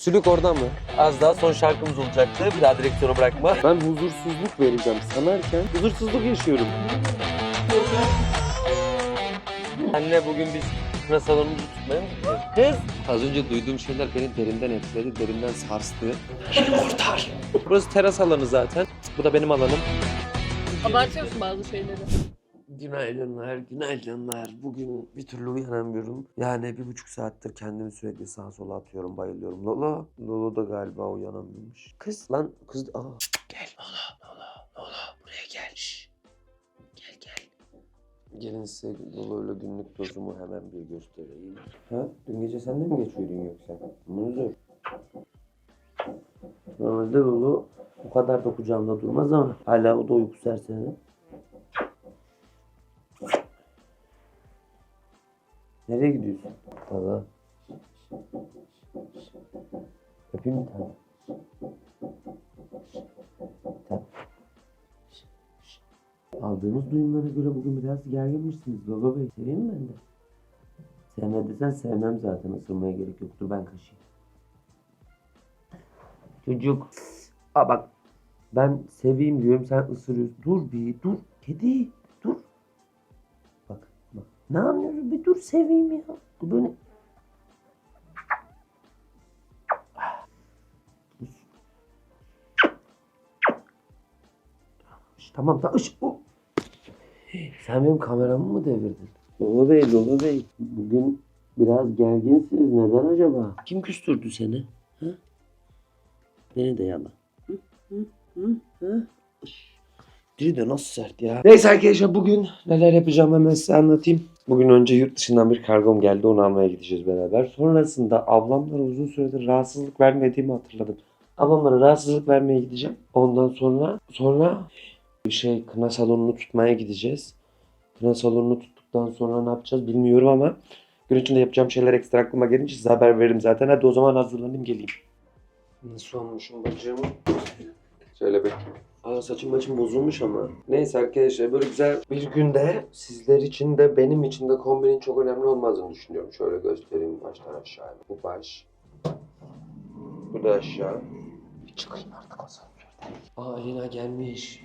Sülük orada mı? Az daha son şarkımız olacaktı. Bir daha direksiyonu bırakma. Ben huzursuzluk vereceğim sanarken huzursuzluk yaşıyorum. Anne bugün biz kına salonumuzu tutmaya mı? Kız! Az önce duyduğum şeyler beni derinden etkiledi, derinden sarstı. Beni kurtar. Burası teras alanı zaten. Bu da benim alanım. Abartıyorsun bazı şeyleri. Günaydınlar, günaydınlar. Bugün bir türlü uyanamıyorum. Yani bir buçuk saattir kendimi sürekli sağa sola atıyorum, bayılıyorum. Lolo, Lolo da galiba uyanamıyormuş. Kız lan, kız... Aa. Gel Lolo, Lolo, Lolo. Buraya gel. Şş. Gel gel. Gelin size Lolo ile günlük dozumu hemen bir göstereyim. Ha? Dün gece sen de mi geç uyudun yoksa? Muzur. Normalde Lolo bu kadar da kucağımda durmaz ama hala o da uyku serseri. Nereye gidiyorsun? Baba. Öpeyim mi tane? Aldığımız duyumlara göre bugün biraz gerginmişsiniz Baba Bey. Seveyim ben de? Sevme desen sevmem zaten. Isırmaya gerek yoktur. Ben kaşıyım. Çocuk. Aa bak. Ben seveyim diyorum sen ısırıyorsun. Dur bir dur. Kedi. Ne anlıyorsun? Bir dur seveyim ya. Bu böyle... Şş, Tamam. Şş, o- Sen benim kameramı mı devirdin? Lolo Bey, Lolo Bey. Bugün biraz gerginsiniz. Neden acaba? Kim küstürdü seni? Ha? Beni de yala. Hı? Hı? Hı? Hı? Dili de nasıl sert ya. Neyse arkadaşlar bugün neler yapacağım hemen size anlatayım. Bugün önce yurt dışından bir kargom geldi onu almaya gideceğiz beraber. Sonrasında ablamlara uzun süredir rahatsızlık vermediğimi hatırladım. Ablamlara rahatsızlık vermeye gideceğim. Ondan sonra sonra bir şey kına salonunu tutmaya gideceğiz. Kına salonunu tuttuktan sonra ne yapacağız bilmiyorum ama gün içinde yapacağım şeyler ekstra aklıma gelince size haber veririm zaten. Hadi o zaman hazırlanayım geleyim. Nasıl olmuşum bacım? Şöyle bir Aa saçım maçım bozulmuş ama. Neyse arkadaşlar böyle güzel bir günde sizler için de benim için de kombinin çok önemli olmadığını düşünüyorum. Şöyle göstereyim baştan aşağıya. Bu baş. Bu da aşağı. Bir çıkayım artık asansörden. Aa Alina gelmiş.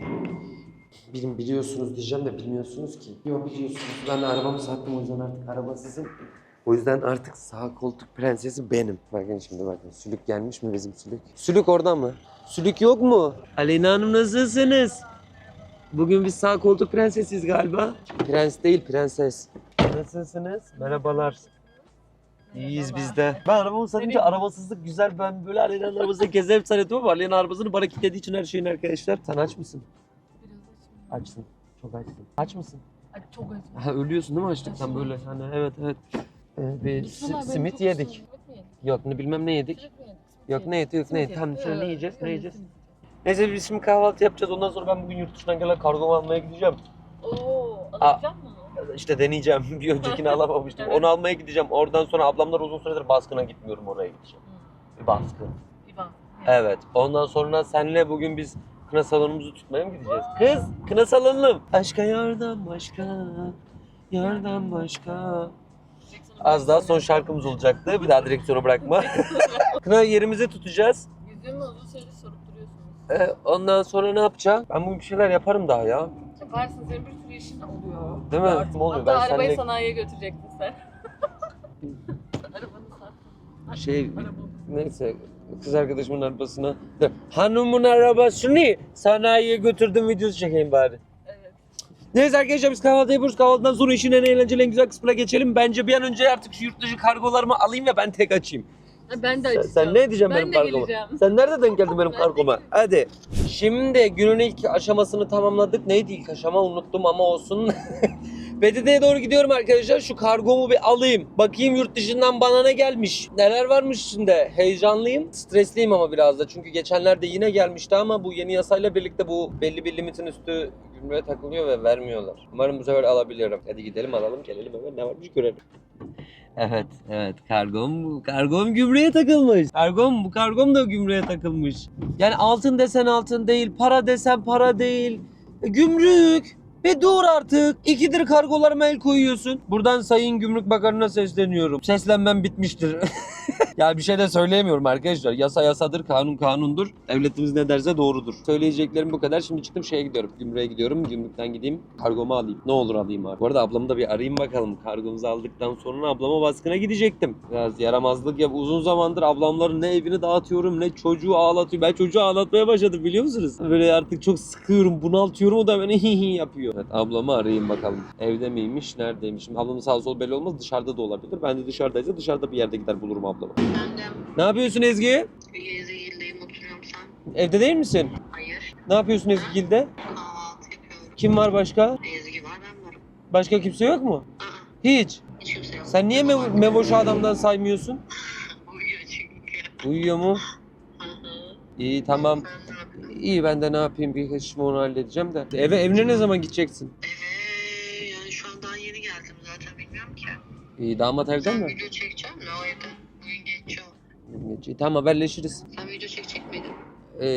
Bilin biliyorsunuz diyeceğim de bilmiyorsunuz ki. Yok biliyorsunuz. Ben de arabamı sattım o yüzden artık araba sizin. O yüzden artık sağ koltuk prensesi benim. Bakın şimdi bakın. Sülük gelmiş mi bizim Sülük? Sülük orada mı? Sülük yok mu? Aleyna Hanım nasılsınız? Bugün biz sağ koltuk prensesiz galiba. Prens değil prenses. Nasılsınız? Merhabalar. İyiyiz biz de. Ben arabamı satınca arabasızlık güzel. Ben böyle Aleyna'nın arabasını gezerim sanıyordum ama Aleyna arabasını bana kilitlediği için her şeyin arkadaşlar. Sen aç mısın? Biraz. Açsın. Çok açsın. Aç mısın? Ay çok. Ha, ölüyorsun değil mi açlıktan böyle? Hani evet evet. Ee, bir si- simit yedik. Yok ne bilmem ne yedik. Yok ne yedik yok ne yedik. Yedik. şimdi ne yiyeceğiz ne yiyeceğiz? Neyse biz şimdi kahvaltı yapacağız. Ondan sonra ben bugün yurt dışından gelen kargomu almaya gideceğim. Oo, alacak mısın? İşte deneyeceğim. Bir öncekini alamamıştım. Evet. Onu almaya gideceğim. Oradan sonra ablamlar uzun süredir baskına gitmiyorum oraya gideceğim. Bir baskın. Bir bak. Evet. Ondan sonra senle bugün biz kına salonumuzu tutmaya mı gideceğiz? Kız kına salonum. Aşka yardan başka. Yardan başka. Az daha son şarkımız olacaktı. Bir daha direksiyonu bırakma. kına yerimizi tutacağız. Yüzümü uzun süredir sorup duruyorsunuz. Ee, ondan sonra ne yapacağım? Ben bugün bir şeyler yaparım daha ya. Yaparsın senin bir sürü işin oluyor. Değil mi? Artık. Oluyor. Hatta Ben arabayı seninle- sanayiye götürecektin sen. Arabanı sat. Şey Araba. neyse kız arkadaşımın arabasına hanımın arabasını sanayiye götürdüm videosu çekeyim bari. Neyse arkadaşlar biz kahvaltı yapıyoruz. Kahvaltıdan sonra işin en eğlenceli en güzel kısmına geçelim. Bence bir an önce artık şu yurt dışı kargolarımı alayım ve ben tek açayım. Ha, Ben de Sen, açacağım. sen ne edeceksin Ben benim de kargoma? geleceğim. Sen nerede denk geldin benim Ben de kargoma? geleceğim. Hadi. Şimdi günün ilk aşamasını tamamladık. Neydi ilk aşama unuttum ama olsun. PTT'ye doğru gidiyorum arkadaşlar. Şu kargomu bir alayım. Bakayım yurt dışından bana ne gelmiş. Neler varmış içinde. Heyecanlıyım. Stresliyim ama biraz da. Çünkü geçenlerde yine gelmişti ama bu yeni yasayla birlikte bu belli bir limitin üstü gümrüğe takılıyor ve vermiyorlar. Umarım bu sefer alabilirim. Hadi gidelim alalım gelelim hemen ne varmış görelim. Evet, evet. Kargom. Kargom gümrüğe takılmış. Kargom bu. Kargom da gümrüğe takılmış. Yani altın desen altın değil, para desen para değil. E, gümrük. Ve dur artık. İkidir kargolarıma el koyuyorsun. Buradan Sayın Gümrük Bakanı'na sesleniyorum. Seslenmem bitmiştir. ya bir şey de söyleyemiyorum arkadaşlar. Yasa yasadır, kanun kanundur. Devletimiz ne derse doğrudur. Söyleyeceklerim bu kadar. Şimdi çıktım şeye gidiyorum. Gümrüğe gidiyorum. Gümrükten gideyim. Kargomu alayım. Ne olur alayım abi. Bu arada ablamı da bir arayayım bakalım. Kargomuzu aldıktan sonra ablama baskına gidecektim. Biraz yaramazlık yap. Uzun zamandır ablamların ne evini dağıtıyorum ne çocuğu ağlatıyor. Ben çocuğu ağlatmaya başladım biliyor musunuz? Böyle artık çok sıkıyorum, bunaltıyorum. O da beni hi hi yapıyor. Evet ablamı arayayım bakalım. Evde miymiş, neredeymiş? Şimdi ablamın sağ sol belli olmaz. Dışarıda da olabilir. Ben de dışarıdaysa dışarıda bir yerde gider bulurum ablamı. Efendim, Ne yapıyorsun Ezgi? Gezgil'deyim oturuyorum sen. Evde değil misin? Hayır, Ne yapıyorsun Ezgi'de? kahvaltı yapıyorum. Kim var başka? Ezgi var, ben varım. Başka kimse yok mu? Aa, Hiç. hiç kimse yok. Sen niye. Mev- Mevoş'u adamdan saymıyorsun? Uyuyor çünkü. Uyuyor mu? Hı hı. İyi tamam. Sen ne yapıyorsun? İyi ben de ne yapayım bir işimi onu halledeceğim de. Eve evine ne zaman gideceksin? Eve, yani şu an daha yeni geldim zaten bilmiyorum ki. İyi damat evde Sen mi? video çekecek İyi, Tamam haberleşiriz. Sen video çekecek miydin? Ee,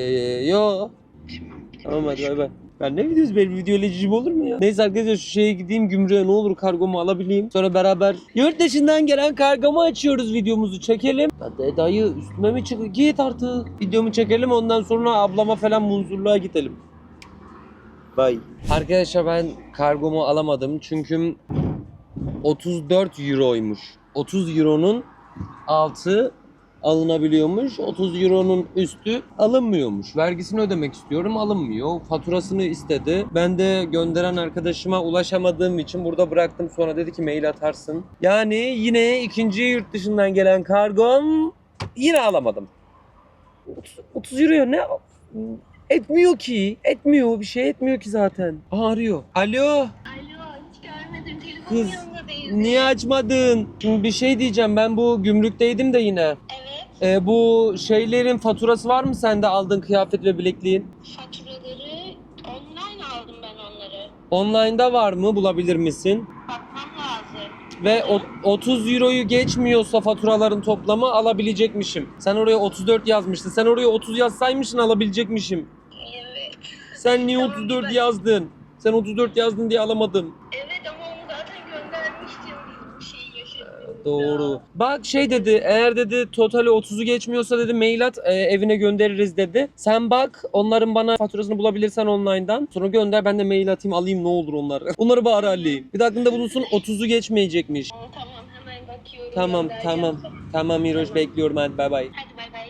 yo. Tamam. Tamam hadi bay bay. Ben ne videosu benim video ile cicim olur mu ya? Neyse arkadaşlar şu şeye gideyim gümrüğe ne olur kargomu alabileyim. Sonra beraber yurt dışından gelen kargomu açıyoruz videomuzu çekelim. Hadi dayı üstüme mi çık? Git artık. Videomu çekelim ondan sonra ablama falan munzurluğa gidelim. Bay. Arkadaşlar ben kargomu alamadım çünkü 34 euroymuş. 30 euronun altı alınabiliyormuş. 30 euronun üstü alınmıyormuş. Vergisini ödemek istiyorum alınmıyor. Faturasını istedi. Ben de gönderen arkadaşıma ulaşamadığım için burada bıraktım. Sonra dedi ki mail atarsın. Yani yine ikinci yurt dışından gelen kargom yine alamadım. 30, 30 euro ne? Etmiyor ki. Etmiyor. Bir şey etmiyor ki zaten. Aa, arıyor. Alo. Alo, hiç görmedim. Telefonun Kız, yanında değil. Niye açmadın? Şimdi bir şey diyeceğim. Ben bu gümrükteydim de yine. Evet, Ee, bu şeylerin faturası var mı sende aldığın kıyafet ve bilekliğin? faturaları online aldım ben onları. Online'da var mı? Bulabilir misin? Bakmam lazım. Ve o- 30 euroyu geçmiyorsa faturaların toplamı alabilecekmişim. Sen oraya 34 yazmıştın. Sen oraya 30 yazsaymışsın alabilecekmişim. Evet. Sen niye Tamam, 34 ben- yazdın? Sen 34 yazdın diye alamadım. Evet Doğru. Bak şey dedi eğer dedi totali 30'u geçmiyorsa dedi mail at e, evine göndeririz dedi. Sen bak onların bana faturasını bulabilirsen online'dan. Sonra gönder ben de mail atayım alayım ne olur onları. Onları bari halledeyim. Bir de aklında bulunsun 30'u geçmeyecekmiş. Aa, Tamam hemen bakıyorum. Tamam göndereceğim tamam. Tamam Miroş bekliyorum hadi bay bay. Hadi bay bay.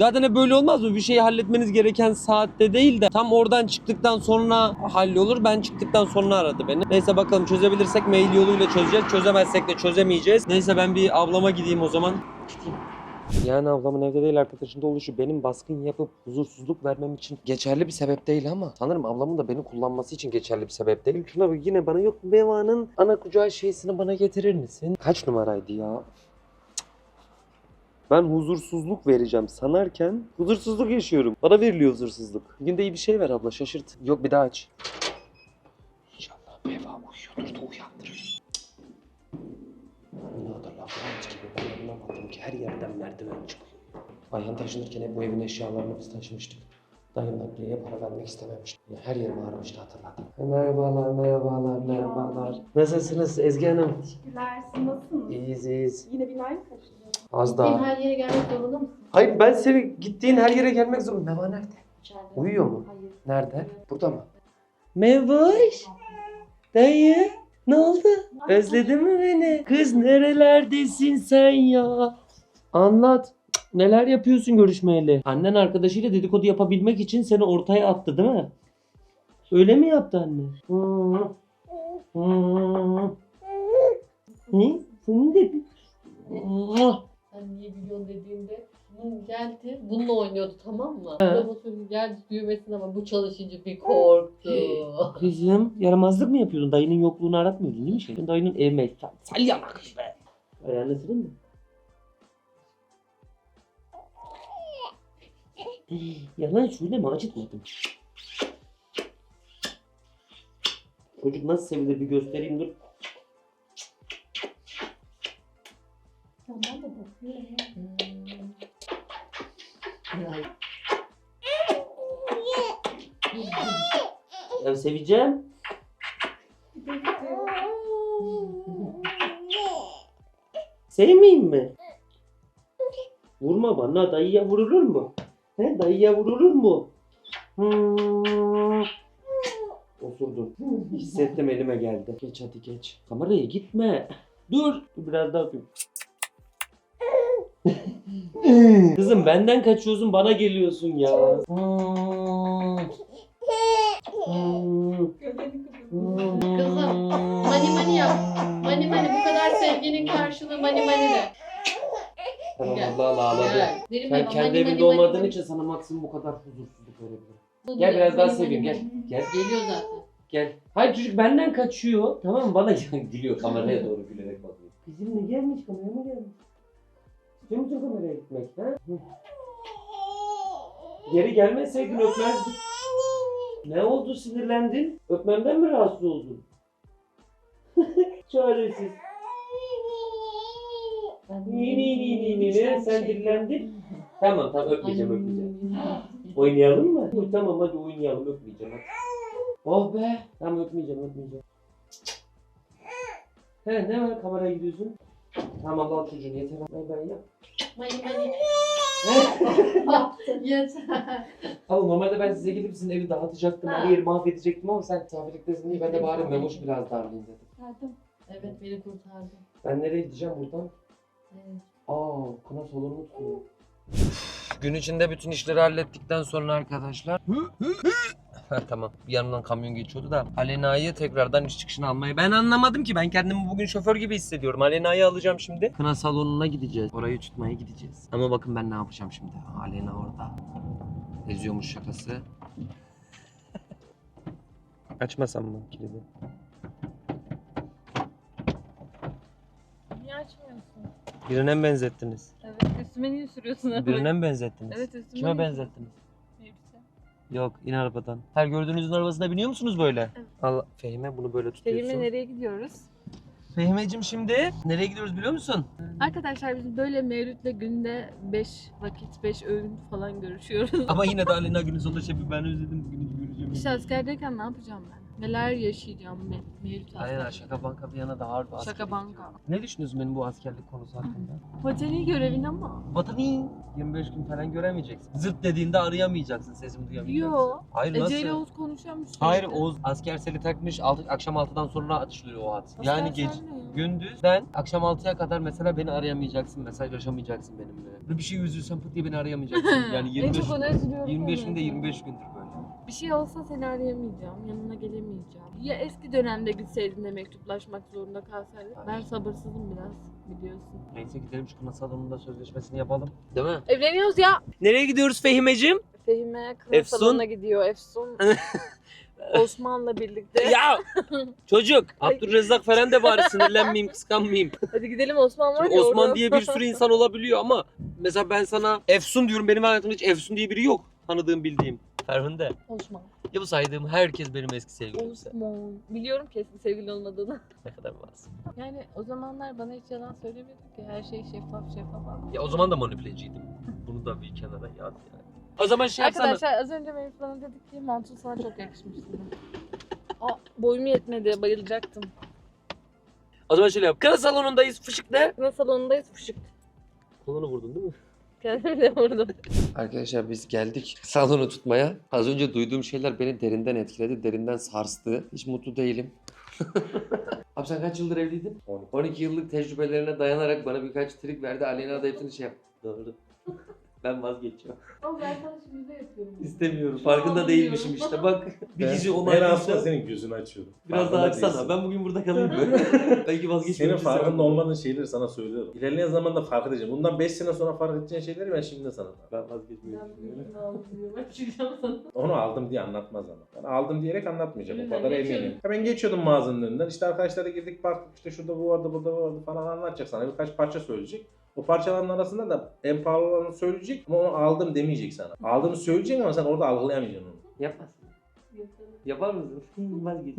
Zaten hep böyle olmaz mı? Bir şeyi halletmeniz gereken saatte değil de tam oradan çıktıktan sonra hallolur. Ben çıktıktan sonra aradı beni. Neyse bakalım çözebilirsek mail yoluyla çözeceğiz. Çözemezsek de çözemeyeceğiz. Neyse ben bir ablama gideyim o zaman. Yani ablamın evde değil arkadaşında oluşu benim baskın yapıp huzursuzluk vermem için geçerli bir sebep değil ama sanırım ablamın da beni kullanması için geçerli bir sebep değil. Şuna bak yine bana yok Meva'nın ana kucağı şeysini bana getirir misin? Kaç numaraydı ya? Ben huzursuzluk vereceğim sanarken huzursuzluk yaşıyorum. Bana veriliyor huzursuzluk. Bir gün de iyi bir şey ver abla şaşırt. Yok bir daha aç. İnşallah Meva uyuyordur da uyandırır. Ne kadar laflarımız gibi ben anlamadım ki her yerden merdiven çıkıyor. Ayhan taşınırken hep bu evin eşyalarını biz taşımıştık. Dayım nakliyeye para vermek istememişti. Her yerim ağrımıştı hatırladım. Merhabalar, merhabalar, merhabalar. Nasılsınız Ezgi Hanım? Teşekkürler. Siz nasılsınız? İyiyiz, iyiyiz. Yine binayı mı taşıdınız? Az Gittiğin daha. her yere gelmek zorunda mısın? Hayır ben seni gittiğin her yere gelmek zorunda. Meva nerede? İçeride. Uyuyor mu? Hayır. Nerede? Burada mı? Mevuş. Dayı. Ne oldu? Özledin mi beni? Kız nerelerdesin sen ya? Anlat. Neler yapıyorsun görüşmeyeli? Annen arkadaşıyla dedikodu yapabilmek için seni ortaya attı değil mi? Öyle mi yaptı anne? Hı. Hı. Hı? Seni de... Hı. Sen niye biliyorsun dediğimde bunun geldi bununla oynuyordu tamam mı? Robotun geldi düğmesine ama bu çalışınca bir korktu. Kızım yaramazlık mı yapıyordun? Dayının yokluğunu aratmıyordun değil mi? Şey? Dayının evime sal, salyamak be. Ayağını sileyim mi? Yalan söyleme acıtmadım. Çocuk nasıl sevilir bir göstereyim dur. Tamam da. Ya seveceğim. Sevmeyeyim mi? Vurma bana dayıya vurulur mu? He dayıya vurulur mu? Hmm. Osurdum. Hissettim elime geldi. Geç hadi geç. Kameraya gitme. Dur. Biraz daha öpeyim. Kızım benden kaçıyorsun bana geliyorsun ya. Hmm. Hmm. Kızım, Mani mani yap. Mani mani bu kadar sevginin karşılığı mani mani de. Tamam Gel. Allah Allah ağladı. Derim Sen ama kendi mani evinde olmadığın için sana maksimum bu kadar huzursuzluk verebilirim. Bu Gel biraz daha mani seveyim gel. Gel Geliyor zaten. gel. Hayır çocuk benden kaçıyor. Tamam mı? Bana gülüyor kameraya doğru gülerek bakıyor. Bizimle gelmiş kameraya mı gelmiş? İstiyor musun kameraya gitmek? Ha? Geri gelmeseydin öpmezdik. Ne oldu sinirlendin? Öpmemden mi rahatsız oldun? Çaresiz. Ni ni ni ni ni ni sen dillendin. Tamam tamam öpmeyeceğim öpmeyeceğim. Oynayalım mı? Uy, tamam hadi oynayalım öpmeyeceğim hadi. Oh be. Tamam öpmeyeceğim öpmeyeceğim. He ne var kameraya gidiyorsun? Tamam al çocuğunu yeter. Bay bay yap. Mani mani. He? Yeter. Abi normalde ben size gidip sizin evi dağıtacaktım. Her yeri mahvedecektim ama sen misafirliktesin diye ben de bari memoş biraz darlayayım dedim. Evet beni kurtardı. Ben nereye gideceğim buradan? Aa, kına salonu tutuyor. Gün içinde bütün işleri hallettikten sonra arkadaşlar. Ha, tamam. Bir yanından kamyon geçiyordu da Alena'yı tekrardan iş çıkışına almaya. Ben anlamadım ki. Ben kendimi bugün şoför gibi hissediyorum. Alena'yı alacağım şimdi. Kına salonuna gideceğiz. Orayı tutmaya gideceğiz. Ama bakın ben ne yapacağım şimdi. Alena orada. Eziyormuş şakası. Açmasam mı kilidi? Niye açmıyorsun? Birine mi benzettiniz? Evet üstüme niye sürüyorsun arabayı? Birine mi benzettiniz? Evet üstüme Kime niye benzettiniz? sürüyorsun? Yok in arabadan. Her gördüğünüzün arabasına biniyor musunuz böyle? Evet. Allah Fehime bunu böyle tutuyorsun. Fehime nereye gidiyoruz? Fehimeciğim şimdi nereye gidiyoruz biliyor musun? Arkadaşlar biz böyle Mevlüt'le günde 5 vakit 5 öğün falan görüşüyoruz. Ama yine de Alena günü sonunda şefi ben özledim bugünü göreceğim. İşte askerdeyken ne yapacağım ben? Neler yaşayacağım Me- Alena askerde. şaka banka bir yana da ağır bir Şaka banka. Ne düşünüyorsun benim bu askerlik konusu hakkında? Vatani görevin ama. Vatanı 25 gün falan göremeyeceksin. Zırt dediğinde arayamayacaksın, sesimi duyamayacaksın. Yo. Hayır Ece nasıl? ile Oğuz konuşuyormuş. Hayır sürekli. Oğuz asker seli takmış altı, akşam 6'dan sonra atışlıyor o hat. Yani Asker geç, sen ne ya? gündüz ben akşam 6'ya kadar mesela beni arayamayacaksın, mesajlaşamayacaksın benimle. Bir şey üzülsem pıt diye beni arayamayacaksın. Yani en 25, çok ona üzülüyorum. 25 ona. günde 25 gündür böyle. Bir şey olsa seni arayamayacağım, yanına gelemeyeceğim. Ya eski dönemde gitseydin de mektuplaşmak zorunda kalsaydın. Ben sabırsızım biraz biliyorsun. Neyse gidelim şu kına salonunda sözleşmesini yapalım. Değil mi? Evleniyoruz ya. Nereye gidiyoruz Fehimeciğim? Fehime kına Efsun. salonuna gidiyor. Efsun Osman'la birlikte. ya çocuk Abdurrezzak falan de bari sinirlenmeyeyim kıskanmayayım. Hadi gidelim Osman var Şimdi ya Osman orada. diye bir sürü insan olabiliyor ama mesela ben sana Efsun diyorum benim hayatımda hiç Efsun diye biri yok. Tanıdığım bildiğim. Ferhunde. Osman. Ya bu saydığım herkes benim eski sevgilimse. Osman. Biliyorum ki eski sevgili olmadığını. Ne kadar masum. Yani o zamanlar bana hiç yalan söylemiyordun ki. Her şey şeffaf şeffaf. Ya o zaman da manipüleciydim. Bunu da bir kenara yaz yani. O zaman şey yapsana. Arkadaşlar az önce Melih bana dedi ki mantın sana çok yakışmış dedi. Aa, boyum yetmedi bayılacaktım. O zaman şöyle yap. Kına salonundayız. Fışık ne? Kına salonundayız fışık. Kolunu vurdun değil mi? Kendimi de vurdum. Arkadaşlar biz geldik salonu tutmaya. Az önce duyduğum şeyler beni derinden etkiledi, derinden sarstı. Hiç mutlu değilim. Abi sen kaç yıldır evliydin? 12 yıllık tecrübelerine dayanarak bana birkaç trik verdi. Aleyna da hepsini şey yaptı. Doğru. ben vazgeçiyorum. Ama ben sana şimdi de yapıyorum. İstemiyorum. Farkında değilmişim işte. Bak bir Ben- kişi Ben aslında onaylayınca senin gözünü açıyorum. biraz daha Farkında açsana. değilsin. Ben bugün burada kalayım mı? Belki Senin farkında olmadığın şeyleri sana söylüyorum. İlerleyen zamanda fark edeceğim. Bundan 5 sene sonra fark edeceğin şeyleri ben şimdi sana. Ben Ben aldım diyorum. Açacağım sana. Onu aldım diye anlatmaz ama. Ben aldım diyerek anlatmayacağım. O kadar geçiyorum. eminim. Hemen geçiyordum mağazanın önünden. İşte arkadaşlara girdik baktık işte şurada bu vardı burada bu vardı falan anlatacak sana. Birkaç parça söyleyecek. O parçaların arasında da en pahalı olanı söyleyecek ama onu aldım demeyecek sana. Aldığını söyleyecek ama sen orada algılayamayacaksın onu. Yapmazsın. Yapar mısın? Vazgeç.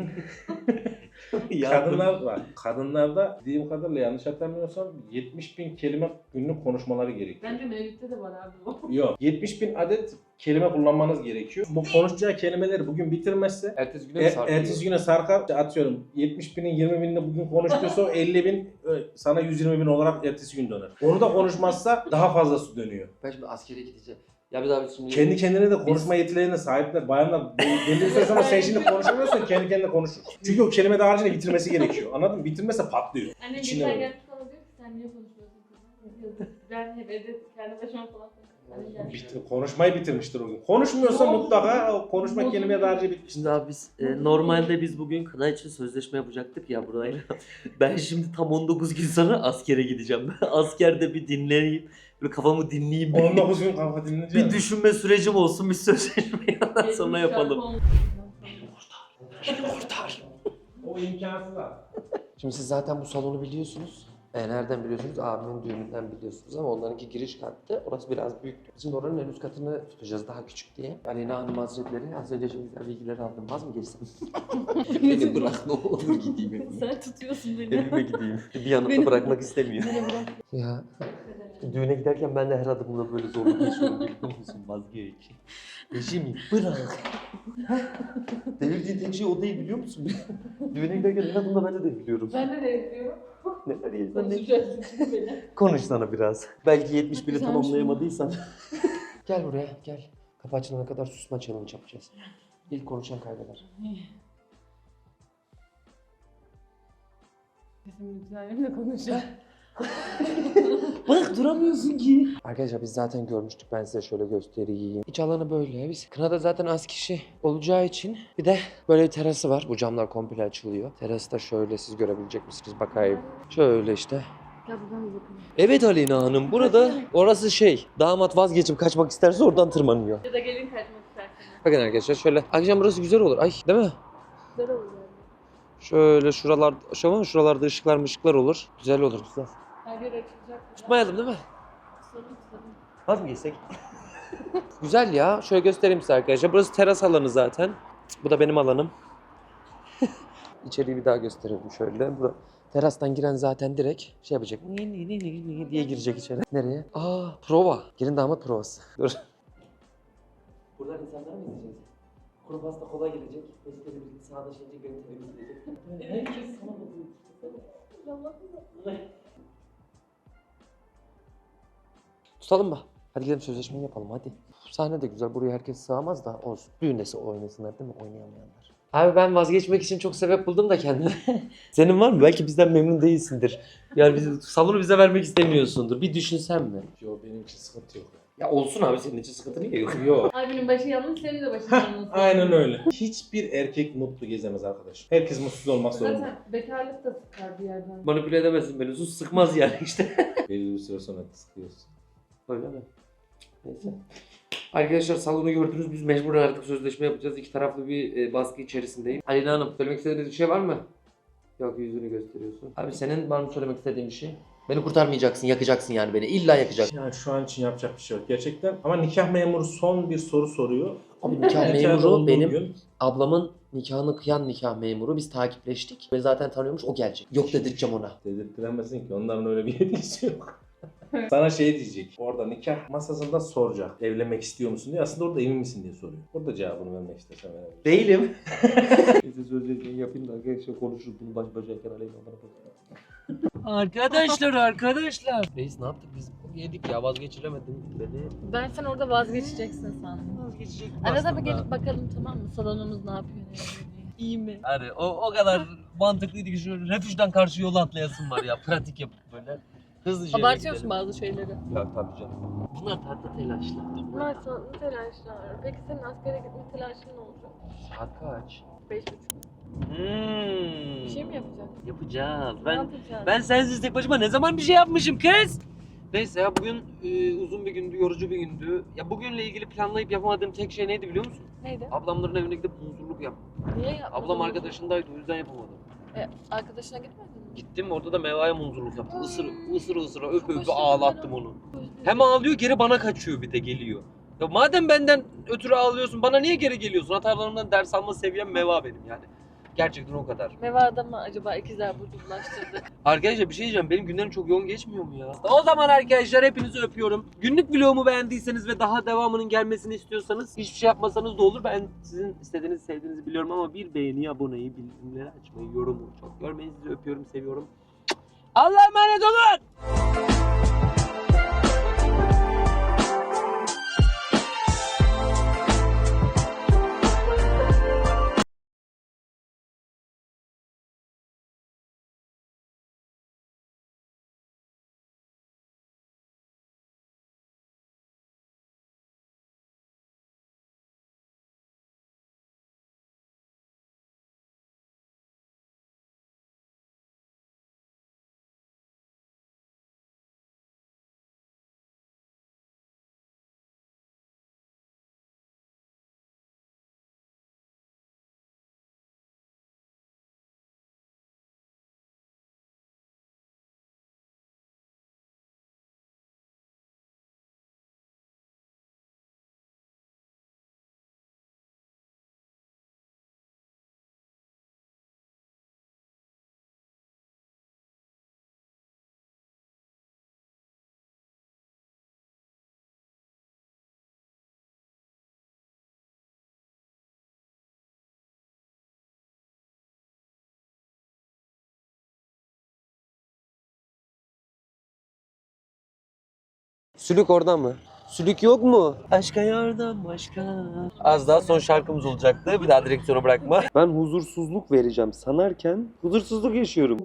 Kadınlar var. Kadınlarda dediğim kadarıyla yanlış hatırlamıyorsam 70 bin kelime günlük konuşmaları gerekiyor. Bence Mevlüt'te de var abi o. Yok. 70 bin adet kelime kullanmanız gerekiyor. Bu konuşacağı kelimeleri bugün bitirmezse Ertesi güne e, mi sarkıyor? ertesi güne sarkar atıyorum 70 binin 20 binini bugün konuştuysa o 50 bin e, sana 120 bin olarak ertesi gün döner. Onu da konuşmazsa daha fazlası dönüyor. Ben şimdi askere gideceğim. Ya bir daha biz şimdi... Kendi kendine de konuşma yetilerine sahipler. Bayanlar süre sonra sen şimdi konuşamıyorsun kendi kendine konuşur. Çünkü o kelime dağarcığını bitirmesi gerekiyor. Anladın mı? Bitirmezse patlıyor. Annem İçinde geçen böyle. geldi sana diyor ki sen niye konuşmuyorsun kızım? Ben hep evde kendi başıma falan. Bit- konuşmayı bitirmiştir o gün. Konuşmuyorsa mutlaka o konuşma kelime dağarcığı bitmiştir. Şimdi abi biz e, normalde biz bugün kına için sözleşme yapacaktık ya burayla. Ben şimdi tam 19 gün sonra askere gideceğim. Askerde bir dinleneyim. Böyle kafamı dinleyeyim. Bir, 19 gün kafa dinleyeceğim. bir düşünme sürecim olsun. Bir sözleşmeyi ondan sonra yapalım. O imkansız abi. Şimdi siz zaten bu salonu biliyorsunuz. E, nereden biliyorsunuz? Abimin düğününden biliyorsunuz ama onlarınki giriş kattı. Orası biraz büyük. Şimdi oranın en üst katını tutacağız daha küçük diye. Aleyna Hanım Hazretleri az önce şimdi güzel bilgileri aldım. Vaz mı geçsem? beni bırak ne olur gideyim. Sen tutuyorsun beni. Evime gideyim. Bir yanımda bırakmak istemiyor. Beni bırak. Ya Düğüne giderken ben de her adımda böyle zorluk yaşıyorum biliyor musun? Vazgeç. Eşimi bırak. Devirdiğin tek şey o değil biliyor musun? Düğüne giderken her adımda ben de deviriyorum. Ben de ne diyorum? Neler ne? Konuşacaksın şimdi beni. Konuş sana biraz. Belki 71'i güzelmiş tamamlayamadıysan. gel buraya gel. Kapı açılana kadar susma challenge yapacağız. İlk konuşan kaybeder. Sesim yükselimle konuşuyor. Bırak duramıyorsun ki. Arkadaşlar biz zaten görmüştük. Ben size şöyle göstereyim. İç alanı böyle. Biz kınada zaten az kişi olacağı için bir de böyle bir terası var. Bu camlar komple açılıyor. Terası da şöyle siz görebilecek misiniz bakayım. Şöyle işte. Evet Aleyna Hanım burada orası şey damat vazgeçip kaçmak isterse oradan tırmanıyor. Ya da gelin kaçmak istersen. Bakın arkadaşlar şöyle. Akşam burası güzel olur. Ay değil mi? Güzel olur yani. Şöyle şuralar, şu şuralarda ışıklar mışıklar olur. Güzel olur. Güzel. Her yer açılacak. Tutmayalım değil mi? Tutalım tutalım. Vaz mı geçsek? Güzel ya. Şöyle göstereyim size arkadaşlar. Burası teras alanı zaten. Bu da benim alanım. İçeriği bir daha gösterelim şöyle. Burada terastan giren zaten direkt şey yapacak. Ni ni ni ni ni diye girecek içeri. Nereye? Aa prova. Gelin damat provası. Dur. Buradan insanları mı izleyeceğiz? Kuru pasta kola gelecek. Eskeri birlikte sağda şey beni temizleyecek. Herkes sana bakıyor. Tutalım mı? Hadi gidelim sözleşmeyi yapalım hadi. Sahne de güzel. Buraya herkes sığamaz da olsun. Düğünde oynasınlar değil mi? Oynayamayanlar. Abi ben vazgeçmek için çok sebep buldum da kendime. Senin var mı? Belki bizden memnun değilsindir. Yani bizi, salonu bize vermek istemiyorsundur. Bir düşünsen mi? Yo benim için sıkıntı yok. Ya olsun abi senin için sıkıntı niye yok? Yok. Abinin başı yanmış, senin de başın yanmış. Aynen öyle. Hiçbir erkek mutlu gezemez arkadaş. Herkes mutsuz olmak zorunda. Zaten bekarlık da sıkar bir yerden. Manipüle edemezsin beni. Sus sıkmaz yani işte. Belli bir süre sonra sıkıyorsun. Öyle mi? Neyse. Arkadaşlar salonu gördünüz. Biz mecburen artık sözleşme yapacağız. İki taraflı bir e, baskı içerisindeyim. Alina Hanım söylemek istediğiniz bir şey var mı? Yok yüzünü gösteriyorsun. Abi senin var mı söylemek istediğin bir şey? Beni kurtarmayacaksın, yakacaksın yani beni. İlla yakacaksın. Yani şu an için yapacak bir şey yok gerçekten. Ama nikah memuru son bir soru soruyor. Abi nikah memuru benim gün ablamın nikahını kıyan nikah memuru. Biz takipleştik. Beni zaten tanıyormuş o gelecek. Yok dedirteceğim ona. Dedirttiremezsin ki onların öyle bir yetkisi yok. Sana şey diyecek. Orada nikah masasında soracak. Evlenmek istiyor musun diye. Aslında orada emin misin diye soruyor. Orada cevabını vermek istersen verebilirsin. Değilim. Neyse sözleşmeyi yapayım da arkadaşlar konuşuruz bunu baş başayken Aleyna bana Arkadaşlar arkadaşlar. Reis ne yaptık biz? Yedik ya vazgeçiremedin beni. Ben sen orada vazgeçeceksin sandım. Vazgeçecek Arada bir gelip bakalım tamam mı? Salonumuz ne yapıyor? ne diye. İyi mi? Hani o, o kadar mantıklıydı ki şu refüjden karşı yol atlayasın var ya pratik yapıp böyle. Hızlıca Abartıyorsun gidelim. bazı şeyleri. Ya tabii canım. Bunlar tatlı telaşlı. Bunlar sanatlı telaşlar. Peki senin askere gitme telaşın ne olacak? Saat kaç? Beş buçuk. Hmm. Bir şey mi yapacaksın? Yapacağız. Ne Ben yapacaksın? ben sensiz tek başıma ne zaman bir şey yapmışım kız? Neyse ya bugün e, uzun bir gündü, yorucu bir gündü. Ya bugünle ilgili planlayıp yapamadığım tek şey neydi biliyor musun? Neydi? Ablamların evine gidip muzurluk yap. Niye yapmadın? Ablam arkadaşındaydı o yüzden yapamadım. E, arkadaşına gitmedin mi? Gittim orada da Meva'ya muzurluk yaptım. Isır, ısır ısıra öpe öpe ağlattım onu. Hem ağlıyor geri bana kaçıyor bir de geliyor. Ya madem benden ötürü ağlıyorsun bana niye geri geliyorsun? Hatalarımdan ders alma seviyem meva benim yani. Gerçekten o kadar. Meva'da mı acaba ikizler burcu bulaştırdı? Arkadaşlar bir şey diyeceğim. Benim günlerim çok yoğun geçmiyor mu ya? O zaman arkadaşlar hepinizi öpüyorum. Günlük vlogumu beğendiyseniz ve daha devamının gelmesini istiyorsanız hiçbir şey yapmasanız da olur. Ben sizin istediğinizi sevdiğinizi biliyorum ama bir beğeni, aboneyi, bildirimleri açmayı, yorumu çok görmeyi sizi öpüyorum, seviyorum. Allah'a emanet olun. Sülük orada mı? Sülük yok mu? Aşka yardan başka. Az daha son şarkımız olacaktı. Bir daha direksiyona bırakma. Ben huzursuzluk vereceğim sanarken huzursuzluk yaşıyorum.